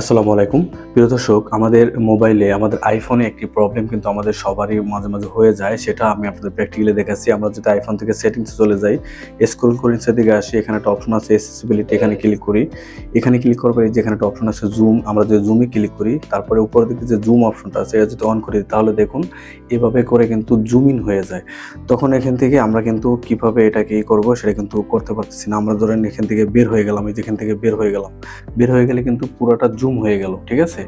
আসসালামু আলাইকুম। প্রিয় দর্শক, আমাদের মোবাইলে আমাদের আইফোনে একটি প্রবলেম কিন্তু আমাদের সবারই মাঝে মাঝে হয়ে যায়। সেটা আমি আপনাদের প্র্যাকটিক্যালি দেখাচ্ছি। আমরা যেটা আইফোন থেকে সেটিংসে চলে যাই স্ক্রল করে নিচের দিকে আসি, এখানে একটা অপশন আছে এসেসিবিলিটি এখানে ক্লিক করি। এখানে ক্লিক করব এই যে এখানে একটা অপশন আছে জুম আমরা যে জুমে ক্লিক করি, তারপরে উপরের দিকে যে জুম অপশনটা আছে, এটা যদি অন করি, তাহলে দেখুন এভাবে করে কিন্তু জুম ইন হয়ে যায়। তখন এখান থেকে আমরা কিন্তু কীভাবে এটাকে ই করব, সেটা কিন্তু করতে পারতেছি না। আমরা ধরেন এখান থেকে বের হয়ে গেলাম, এই যেখান থেকে বের হয়ে গেলাম। বের হয়ে গেলে কিন্তু পুরোটা জুম হয়ে গেল, ঠিক আছে?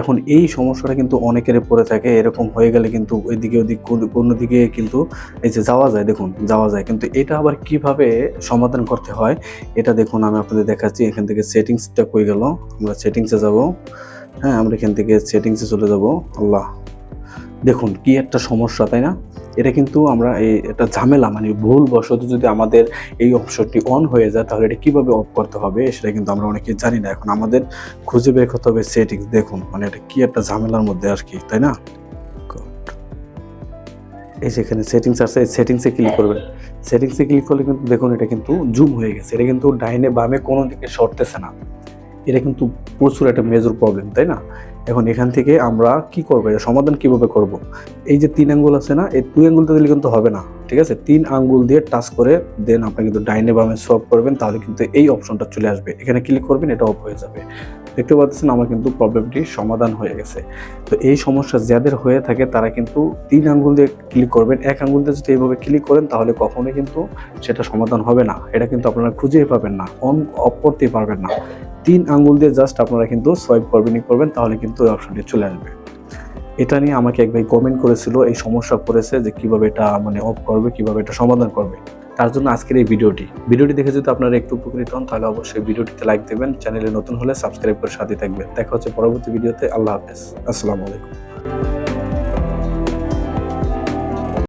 এখন এই সমস্যাটা কিন্তু অনেকের পড়ে থাকে, এরকম হয়ে গেলে কিন্তু ওইদিকে ওদিক কোনো দিকে কিন্তু এই যে যাওয়া যায়, দেখুন, যাওয়া যায়। কিন্তু এটা আবার কীভাবে সমাধান করতে হয়, এটা দেখুন, আমি আপনাদের দেখাচ্ছি, এখান থেকে সেটিংসটা কই গেল? আমরা সেটিংসে যাব। হ্যাঁ আমরা এখান থেকে সেটিংসে চলে যাব। আল্লাহ। দেখুন, কি একটা সমস্যা, তাই না? এটা কিন্তু আমরা এই একটা ঝামেলা মানে ভুল বশত যদি আমাদের এই অপশনটি অন হয়ে যায়, তাহলে এটা কীভাবে অফ করতে হবে, সেটা কিন্তু আমরা অনেকে জানি না। এখন আমাদের খুঁজে বের করতে হবে সেটিংস দেখুন মানে এটা কি একটা ঝামেলার মধ্যে আর কি, তাই না? এই যেখানে সেটিংস আছে, এই সেটিংসে ক্লিক করবেন। সেটিংসে ক্লিক করলে কিন্তু, দেখুন, এটা কিন্তু জুম হয়ে গেছে। এটা কিন্তু ডাইনে বামে কোনো দিকে সরতেছে না। এটা কিন্তু প্রচুর একটা মেজর প্রবলেম তাই না? এখন এখান থেকে আমরা কি করব? এর সমাধান কীভাবে করব? এই যে তিন আঙ্গুল আছে না, এই দুই আঙ্গুলটা দিলে কিন্তু হবে না, ঠিক আছে? তিন আঙ্গুল দিয়ে টাচ করে দেন আপনি কিন্তু ডাইনে বামে সোয়াপ করবেন, তাহলে কিন্তু এই অপশনটা চলে আসবে। এখানে ক্লিক করবেন, এটা অফ হয়ে যাবে। দেখতে পাচ্ছেন আমার কিন্তু প্রবলেমটি সমাধান হয়ে গেছে। তো এই সমস্যা যাদের হয়ে থাকে, তারা কিন্তু তিন আঙ্গুল দিয়ে ক্লিক করবেন। এক আঙ্গুল দিয়ে যদি এইভাবে ক্লিক করেন, তাহলে কখনোই কিন্তু সেটা সমাধান হবে না। এটা কিন্তু আপনারা খুঁজেই পাবেন না, অন অফ করতেই পারবেন না। তিন আঙ্গুল দিয়ে জাস্ট আপনারা কিন্তু সোয়াইপ করবেনই করবেন, তাহলে কিন্তু ওই অপশনটি চলে আসবে। এটা নিয়ে আমাকে এক ভাই কমেন্ট করেছিল, এই সমস্যা পড়েছে যে কীভাবে এটা মানে অফ করবে, কীভাবে এটা সমাধান করবে। তার জন্য আজকের এই ভিডিওটি। ভিডিওটি দেখে যদি আপনারা একটু উপকৃত হন, তাহলে অবশ্যই ভিডিওটিতে লাইক দেবেন, চ্যানেলে নতুন হলে সাবস্ক্রাইব করে সাথে থাকবেন। দেখা হচ্ছে পরবর্তী ভিডিওতে, আল্লাহ হাফেজ। আসসালামু আলাইকুম।